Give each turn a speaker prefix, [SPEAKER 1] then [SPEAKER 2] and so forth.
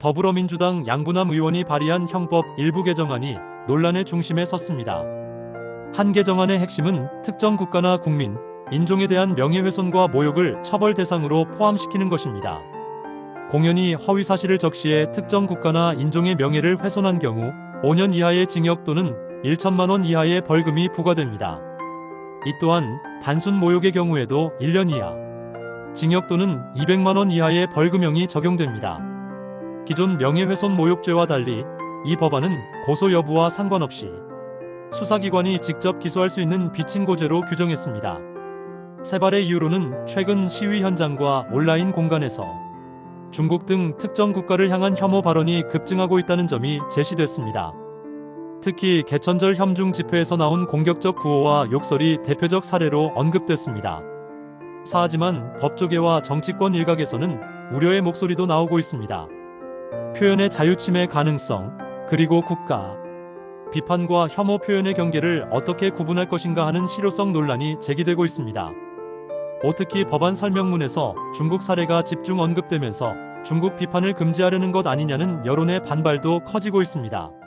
[SPEAKER 1] 더불어민주당 양부남 의원이 발의한 형법 일부 개정안이 논란의 중심에 섰습니다. 한 개정안의 핵심은 특정 국가나 국민, 인종에 대한 명예훼손과 모욕을 처벌 대상으로 포함시키는 것입니다. 공연히 허위 사실을 적시해 특정 국가나 인종의 명예를 훼손한 경우 5년 이하의 징역 또는 1천만 원 이하의 벌금이 부과됩니다. 이 또한 단순 모욕의 경우에도 1년 이하, 징역 또는 200만 원 이하의 벌금형이 적용됩니다. 기존 명예훼손 모욕죄와 달리 이 법안은 고소 여부와 상관없이 수사기관이 직접 기소할 수 있는 비친고죄로 규정했습니다. 세발의 이유로는 최근 시위 현장과 온라인 공간에서 중국 등 특정 국가를 향한 혐오 발언이 급증하고 있다는 점이 제시됐습니다. 특히 개천절 협중 집회에서 나온 공격적 구호와 욕설이 대표적 사례로 언급됐습니다. 사하지만 법조계와 정치권 일각에서는 우려의 목소리도 나오고 있습니다. 표현의 자유 침해 가능성, 그리고 국가, 비판과 혐오 표현의 경계를 어떻게 구분할 것인가 하는 실효성 논란이 제기되고 있습니다. 오특히 법안 설명문에서 중국 사례가 집중 언급되면서 중국 비판을 금지하려는 것 아니냐는 여론의 반발도 커지고 있습니다.